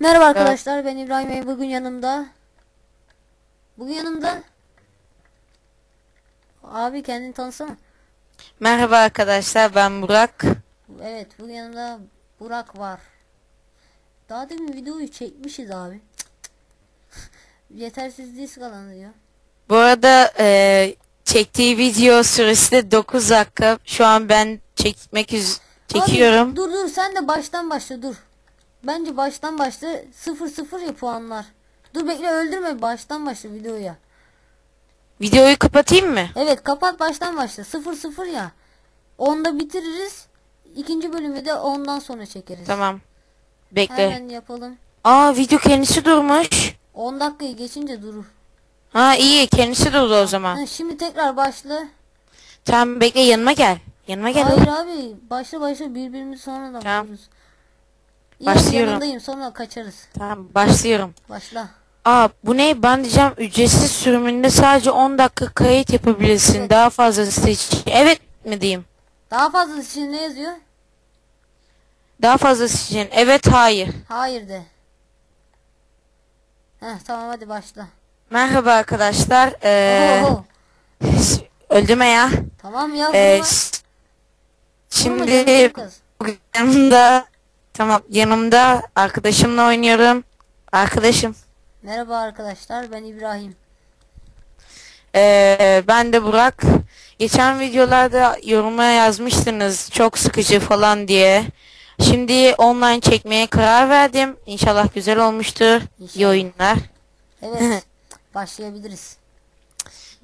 Merhaba arkadaşlar ben İbrahim Bey. Bugün yanımda. Bugün yanımda. Abi kendini tanısana. Merhaba arkadaşlar ben Burak. Evet bugün yanımda Burak var. Daha demin videoyu çekmişiz abi. Yetersizliği skalanıyor Bu arada e, çektiği video süresi de 9 dakika. Şu an ben çekmek üz çekiyorum. Abi, dur dur. Sen de baştan başla dur Bence baştan başla 0 0 ya puanlar Dur bekle öldürme baştan başla videoya Videoyu kapatayım mı? Evet kapat baştan başla 0 0 ya Onda bitiririz İkinci bölümü de ondan sonra çekeriz Tamam. Bekle. Hemen yapalım Aa video kendisi durmuş. 10 dakikayı geçince durur. Ha iyi kendisi durdu o zaman. Ha, şimdi tekrar başla. Tamam bekle yanıma gel. Yanıma gel. Hayır abi başla başla birbirimizi sonradan Tamam. buluruz. Başlıyorum. yanındayım sonra kaçarız. Tamam başlıyorum. Başla. Aa bu ne? Ben diyeceğim ücretsiz sürümünde sadece 10 dakika kayıt yapabilirsin. Evet. Daha fazlası için. Evet mi diyeyim? Daha fazlası için ne yazıyor? Daha fazlası için. Evet hayır. Hayır de. Heh tamam hadi başla. Merhaba arkadaşlar. Ee, Oho. öldüm ya. Tamam ya. Ee, şimdi yanımda tamam yanımda arkadaşımla oynuyorum. Arkadaşım. Merhaba arkadaşlar ben İbrahim. Ee, ben de Burak. Geçen videolarda yoruma yazmıştınız çok sıkıcı falan diye. Şimdi online çekmeye karar verdim. İnşallah güzel olmuştur. İyi İnşallah. oyunlar. Evet başlayabiliriz.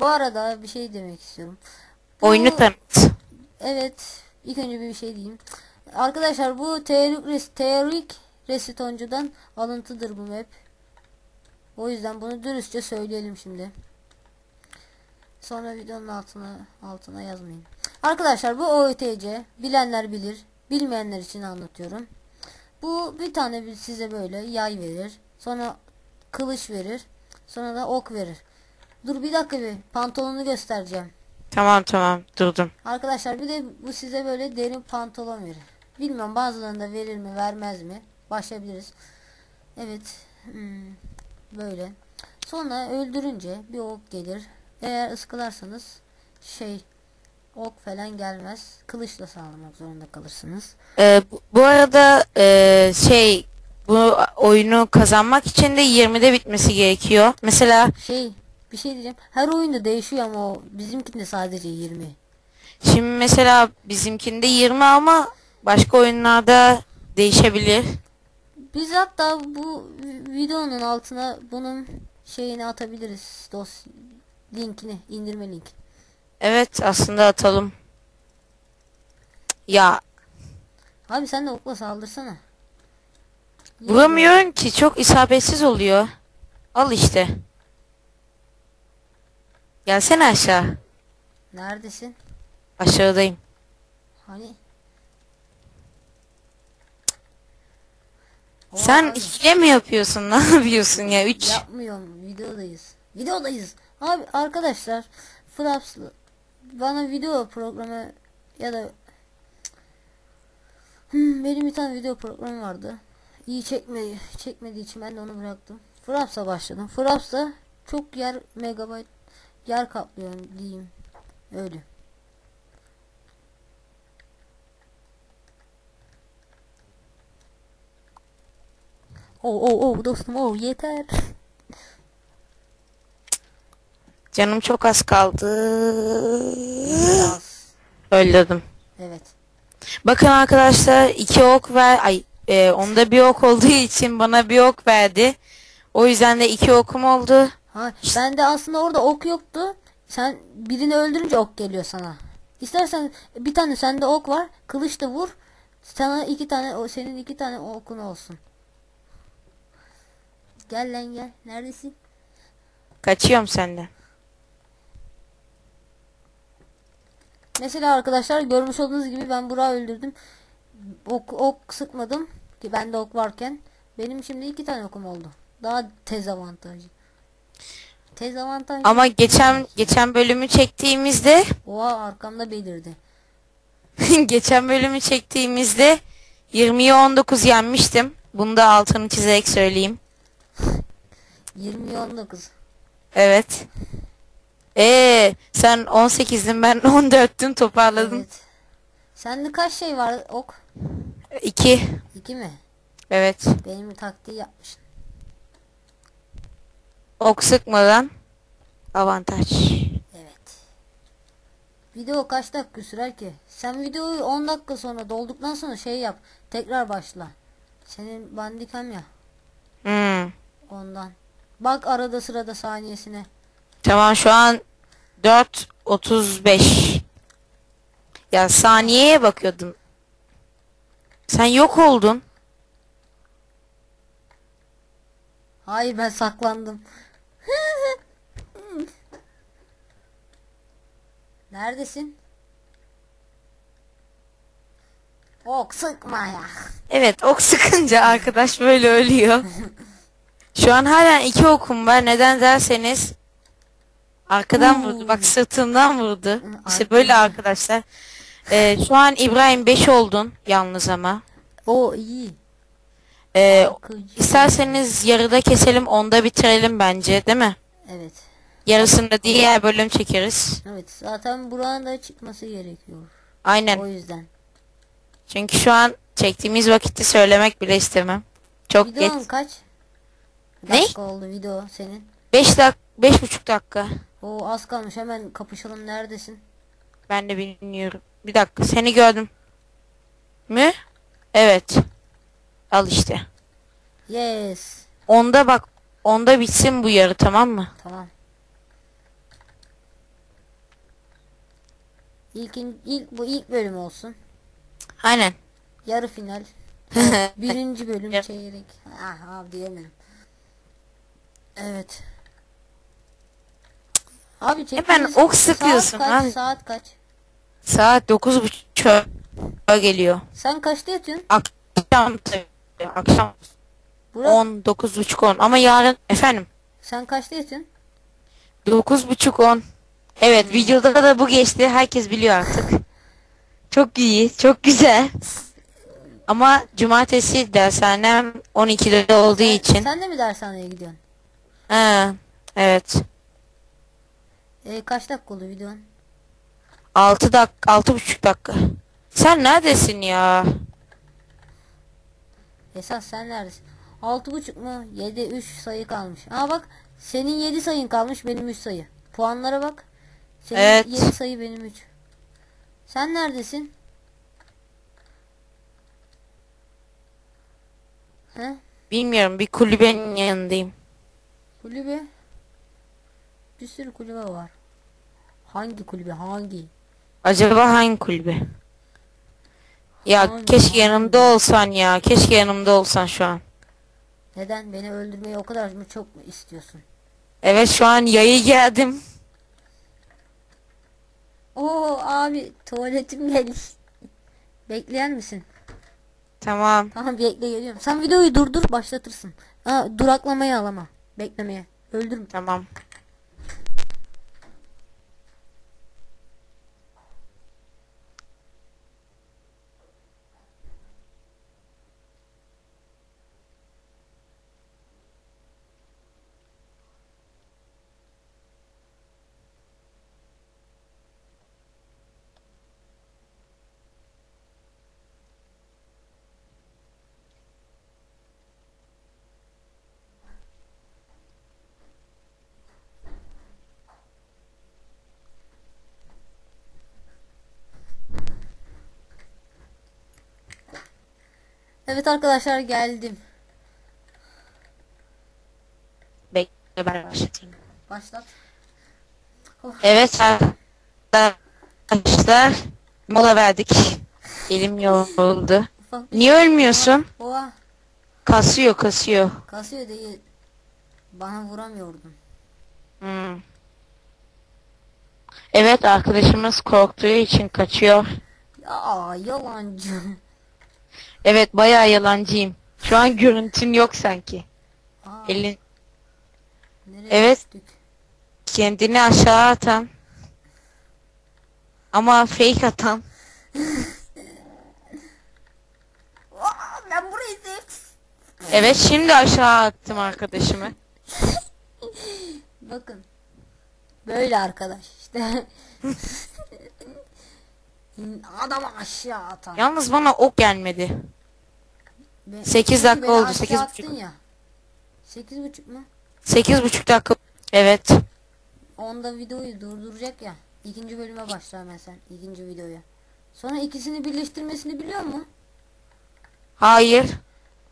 Bu arada bir şey demek istiyorum. Bu- Oyunu tanıt. Evet. ilk önce bir şey diyeyim. Arkadaşlar bu teorik, res, teorik resitoncudan alıntıdır bu map. O yüzden bunu dürüstçe söyleyelim şimdi. Sonra videonun altına altına yazmayın. Arkadaşlar bu OITC bilenler bilir. Bilmeyenler için anlatıyorum. Bu bir tane bir size böyle yay verir. Sonra kılıç verir. Sonra da ok verir. Dur bir dakika bir pantolonu göstereceğim. Tamam tamam durdum. Arkadaşlar bir de bu size böyle derin pantolon verir. Bilmiyorum bazılarında verir mi vermez mi? Başlayabiliriz. Evet. hmm, böyle. Sonra öldürünce bir ok gelir. Eğer ıskılarsanız şey ok falan gelmez. Kılıçla sağlamak zorunda kalırsınız. Ee, bu- bu arada e, şey bu oyunu kazanmak için de 20'de bitmesi gerekiyor. Mesela Şey bir şey diyeceğim. Her oyunda değişiyor ama o bizimkinde sadece 20. şimdi mesela bizimkinde 20 ama başka oyunlarda değişebilir. Biz hatta bu videonun altına bunun şeyini atabiliriz. Dos linkini, indirme link. Evet aslında atalım. Ya Abi sen de okla saldırsana. vuramıyorum ki çok isabetsiz oluyor. Al işte. Gelsene aşağı. Neredesin? Aşağıdayım. Hani? Sen abi, ikile mi yapıyorsun? Ne yapıyorsun ya? 3. yapmıyorum. Videodayız. Videodayız. Abi arkadaşlar Fraps bana video programı ya da Hmm, benim bir tane video programı vardı. İyi çekmedi, çekmediği için ben de onu bıraktım. Fraps'a başladım. Fraps'ta çok yer megabayt yer kaplıyor diyeyim. Öyle. Oh oh oh dostum oh yeter. Canım çok az kaldı. Öldürdüm. Evet. Bakın arkadaşlar iki ok ver ay e, onda bir ok olduğu için bana bir ok verdi. O yüzden de iki okum oldu. Ha, ben de aslında orada ok yoktu. Sen birini öldürünce ok geliyor sana. İstersen bir tane sende ok var. Kılıçla vur. Sana iki tane o senin iki tane okun olsun. Gel lan gel. Neredesin? Kaçıyorum senden. Mesela arkadaşlar görmüş olduğunuz gibi ben Burak'ı öldürdüm. Ok, ok sıkmadım ki bende ok varken. Benim şimdi iki tane okum oldu. Daha tez avantajı. Tez avantajı. Ama geçen geçen bölümü çektiğimizde Oha arkamda belirdi. geçen bölümü çektiğimizde 20'ye 19 yenmiştim. Bunu da altını çizerek söyleyeyim. 20 19. Evet. Ee, sen 18'din ben 14'tün toparladın. Evet. Sende kaç şey var ok? 2. 2 mi? Evet. Benim taktiği yapmışsın. Ok sıkmadan avantaj. Evet. Video kaç dakika sürer ki? Sen videoyu 10 dakika sonra dolduktan sonra şey yap. Tekrar başla. Senin bandikam ya. Hmm. Ondan. Bak arada sırada saniyesine. Tamam şu an 4.35. Ya saniyeye bakıyordum. Sen yok oldun. Hayır ben saklandım. Neredesin? Ok sıkma ya. Evet ok sıkınca arkadaş böyle ölüyor. Şu an hala iki okum var. Neden derseniz arkadan Oo. vurdu. Bak sırtımdan vurdu. İşte böyle arkadaşlar. Ee, şu an İbrahim 5 oldun yalnız ama. O iyi. Ee, isterseniz yarıda keselim onda bitirelim bence değil mi? Evet. Yarısında diğer bölüm çekeriz. Evet. Zaten buranın da çıkması gerekiyor. Aynen. O yüzden. Çünkü şu an çektiğimiz vakitti söylemek bile istemem. Çok geç. Videon kaç? Ne? Dakika oldu video senin. 5 dak 5,5 dakika. O az kalmış hemen kapışalım neredesin? Ben de bilmiyorum. Bir dakika seni gördüm. Mü? Evet. Al işte. Yes. Onda bak. Onda bitsin bu yarı tamam mı? Tamam. İlkin, ilk bu ilk bölüm olsun. Aynen. Yarı final. Birinci bölüm çeyrek. Ah abi diyemedim. Evet. Abi Hemen ok sıkıyorsun Saat kaç? abi. Saat kaç? Saat 9.30 geliyor. Sen kaçta yatıyorsun? Akşam tabii. Akşam Burak 10 9.30 10 ama yarın efendim sen kaçta yatıyorsun? 9.30 10. Evet videoda da bu geçti. Herkes biliyor artık. Çok iyi, çok güzel. Ama cumartesi dershanem 12'de olduğu Sen- için. Sen de mi dershaneye gidiyorsun? Ha, evet. E, kaç dakika oldu videon? 6 dak 6,5 dakika. Sen neredesin ya? Esas sen neredesin? Altı buçuk mu? Yedi üç sayı kalmış. Aa bak senin yedi sayın kalmış benim üç sayı. Puanlara bak. Senin Evet. yedi sayı benim üç. Sen neredesin? He? Bilmiyorum bir kulübenin yanındayım. Kulübe. Bir sürü kulübe var. Hangi kulübe? Hangi? Acaba hangi kulübe? Ya Hangi- keşke yanımda olsan ya. Keşke yanımda olsan şu an. Neden? Beni öldürmeyi o kadar mı çok mu istiyorsun? Evet şu an yayı geldim. Oo abi tuvaletim geldi. Bekleyen misin? Tamam. Tamam bekle geliyorum. Sen videoyu durdur başlatırsın. Ha, duraklamayı al ama. Beklemeye. Öldürme. Tamam. Evet arkadaşlar geldim. Bekle ben başlatayım. Başlat. Evet arkadaşlar mola verdik. Elim yoruldu. Ufak bir Niye ölmüyorsun? Oha. Kasıyor kasıyor. Kasıyor değil. Bana vuramıyordun. Hmm. Evet arkadaşımız korktuğu için kaçıyor. Ya yalancı. Evet bayağı yalancıyım. Şu an görüntün yok sanki. Aa, Elin nereye Evet. düştük? kendini aşağı atan. Ama fake atan. Aa, ben burayı sevdim. Evet şimdi aşağı attım arkadaşımı. Bakın. Böyle arkadaş işte. Adamı aşağı atan. Yalnız bana ok gelmedi. Be- sekiz Çünkü dakika beni oldu, aşağı sekiz attın buçuk. ya. Sekiz buçuk mu? 8,5 dakika. Evet. Onda videoyu durduracak ya. İkinci bölüme başla hemen sen. ikinci videoya. Sonra ikisini birleştirmesini biliyor musun? Hayır.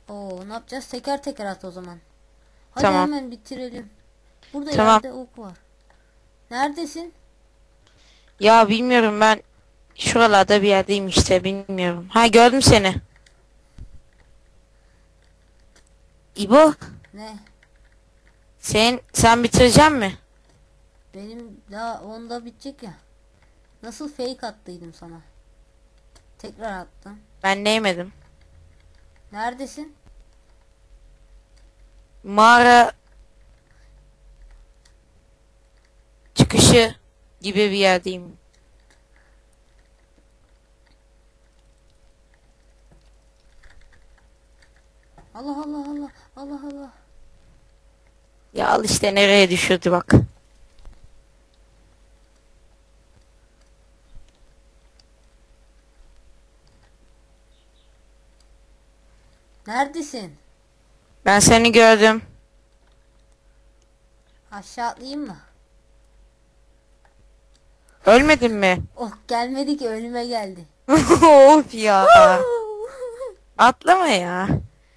Oo ne yapacağız? Teker teker at o zaman. Hadi Tamam. hemen bitirelim. Burada Tamam. yerde ok var. Neredesin? Ya bilmiyorum ben şuralarda bir yerdeyim işte bilmiyorum. Ha gördüm seni. İbo Ne? sen sen bitireceksin mi? Benim daha onda bitecek ya. Nasıl fake attıydım sana? Tekrar attım. Ben neymedim. Neredesin? Mağara çıkışı gibi bir yerdeyim. Allah Allah Allah Allah Allah. Ya al işte nereye düşürdü bak. Neredesin? Ben seni gördüm. Aşağı atlayayım mı? Ölmedin mi? Oh gelmedi ki önüme geldi. of ya. Atlama ya.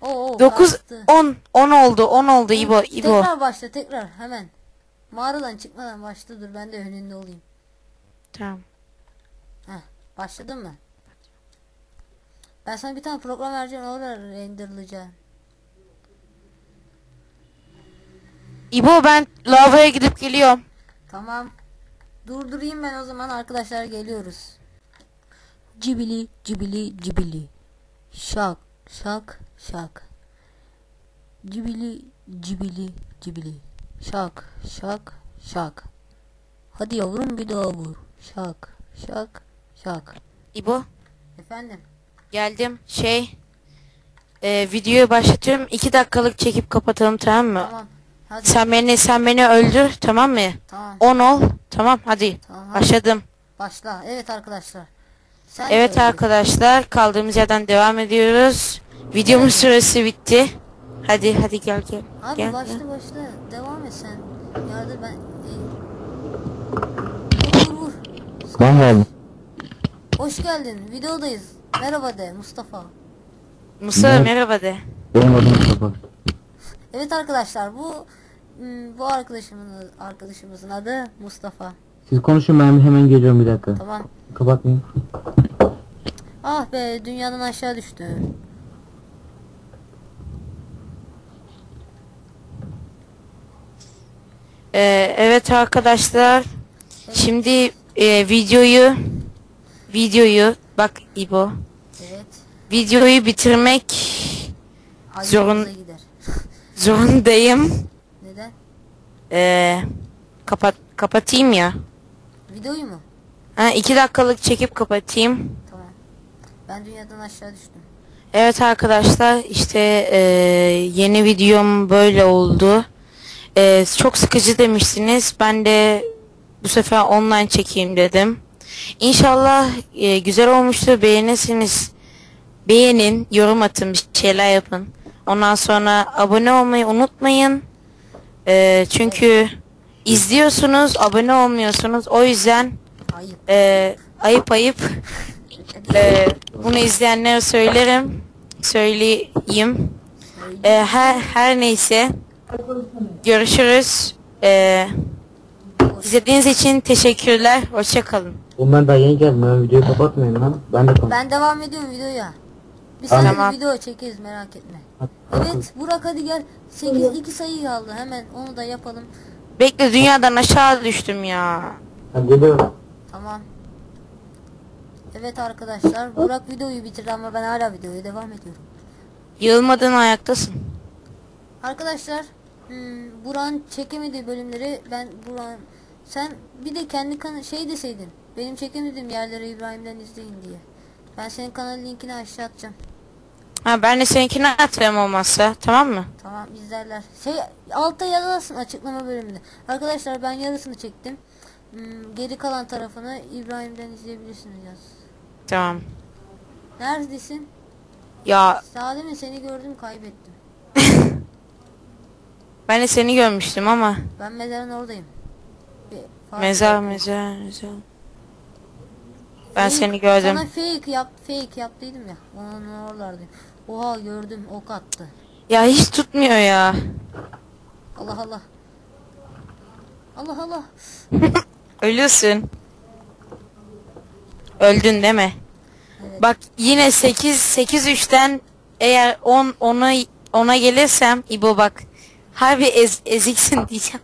Oo 9 bastı. 10 10 oldu 10 oldu İbo İbo. Tekrar başla tekrar hemen. Mağaradan çıkmadan başla dur ben de önünde olayım. Tamam. Heh, başladın mı? Ben sana bir tane program vereceğim orada renderlayacağım. İbo ben lavaya gidip geliyorum. Tamam. Durdurayım ben o zaman arkadaşlar geliyoruz. Cibili cibili cibili. Şak şak şak. Cibili cibili cibili. Şak şak şak. Hadi yavrum bir daha vur. Şak şak şak. İbo Efendim. geldim. Şey e, videoyu başlatıyorum. 2 dakikalık çekip kapatalım tamam mı? Tamam. Hadi. Sen beni sen beni öldür tamam mı? Tamam. 10 ol. Tamam hadi. Tamam. Başladım. Başla. Evet arkadaşlar. Sen Evet söyle. arkadaşlar kaldığımız yerden devam ediyoruz. Videomun süresi bitti. Hadi hadi gel gel. Abi gel, başla başla. Devam et sen. Yardım ben. E... Vur vur vur. Ben geldim. Hoş geldin. Videodayız. Merhaba de Mustafa. Musa Ne? merhaba de. Benim adım Mustafa. Evet arkadaşlar bu hmm, bu arkadaşımın arkadaşımızın adı Mustafa. Siz konuşun ben hemen geliyorum bir dakika. Tamam. Kapatmayın. Ah be dünyadan aşağı düştü. Ee, evet arkadaşlar. Şimdi e, videoyu videoyu bak İbo. Evet. Videoyu bitirmek Zorun- Ayağımıza gider. zorundayım. Neden? Ee, kapat kapatayım ya. Videoyu mu? Ha, iki dakikalık çekip kapatayım. Tamam. Ben dünyadan aşağı düştüm. Evet arkadaşlar işte e, yeni videom böyle oldu. E, çok sıkıcı demiştiniz. Ben de bu sefer online çekeyim dedim. İnşallah e, güzel olmuştur. Beğenirsiniz. Beğenin, yorum atın, bir şeyler yapın. Ondan sonra abone olmayı unutmayın. E, çünkü izliyorsunuz, abone olmuyorsunuz. O yüzden Ayıp. e, ayıp ayıp e, bunu izleyenlere söylerim. Söyleyeyim. E, her, her neyse. Görüşürüz. E, izlediğiniz için teşekkürler. Hoşçakalın. Oğlum ben daha yeni geldim. Ben videoyu kapatmayın lan. Ben de konuş. Ben devam ediyorum videoya. Bir saniye Tamam. video çekeriz merak etme. Hadi. Evet Burak hadi gel. 8 2 sayı kaldı. Hemen onu da yapalım. Bekle dünyadan aşağı düştüm ya. Ben geliyorum. Tamam. Evet arkadaşlar Burak videoyu bitirdi ama ben hala videoya devam ediyorum. Yılmadın ayaktasın. Arkadaşlar hmm, Burak'ın çekemediği bölümleri ben Burak'ın sen bir de kendi kan şey deseydin benim çekemediğim yerleri İbrahim'den izleyin diye. Ben senin kanal linkini aşağı atacağım. Ha ben de seninkini atayım olmazsa. Tamam mı? Tamam izlerler. Şey altta yazılsın açıklama bölümünde. Arkadaşlar ben yarısını çektim. Hmm, geri kalan tarafını İbrahim'den izleyebilirsiniz yaz. Tamam. Neredesin? Ya Daha demin seni gördüm kaybettim. ben de seni görmüştüm ama. Ben mezarın oradayım. Bir fark Mezar yok. mezar mezar. Ben Fake- seni gördüm. Sana fake yap fake yaptıydım ya. Onun oralardayım. Oha gördüm ok attı. Ya hiç tutmuyor ya. Allah Allah. Allah Allah. Ölüyorsun. Öldün değil mi? Evet. Bak yine 8 8 3'ten eğer 10 ona ona gelirsem İbo bak harbi ez, eziksin diyeceğim.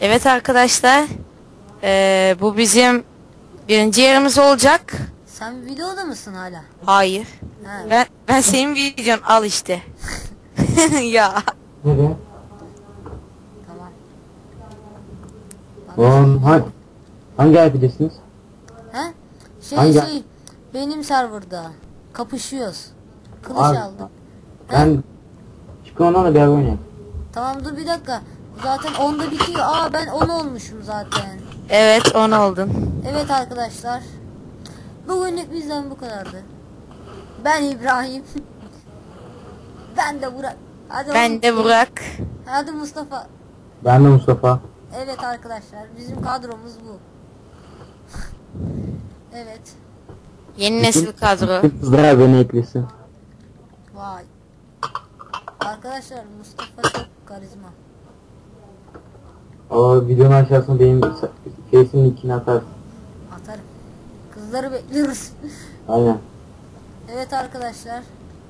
Evet arkadaşlar. eee, bu bizim birinci yerimiz olacak. Sen videoda mısın hala? Hayır. Ha, Ben ben senin videon al işte. ya. Nereye? tamam. Oğlum hangi, hangi IP'desiniz? He? Şey Hangi- şey benim serverda kapışıyoruz. Kılıç Abi, aldık. Ben çıkın ondan da bir oynayayım. Tamam dur bir dakika. Zaten onda bitiyor. Aa ben 10 olmuşum zaten. Evet 10 oldun. Evet arkadaşlar. Bugünlük bizden bu kadardı. Ben İbrahim. ben de Burak. Hadi Ben oğlum. de Burak. Hadi Mustafa. Ben de Mustafa. Evet arkadaşlar bizim kadromuz bu. evet. Yeni nesil kadro. Kızlar beni eklesin. Vay. Arkadaşlar Mustafa çok karizma. O videonun aşağısına benim face'imin linkini atar. Atarım. Kızları bekliyoruz. Aynen. evet arkadaşlar.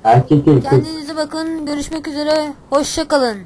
Erkek kız. Kendinize bakın. Görüşmek üzere. Hoşça kalın.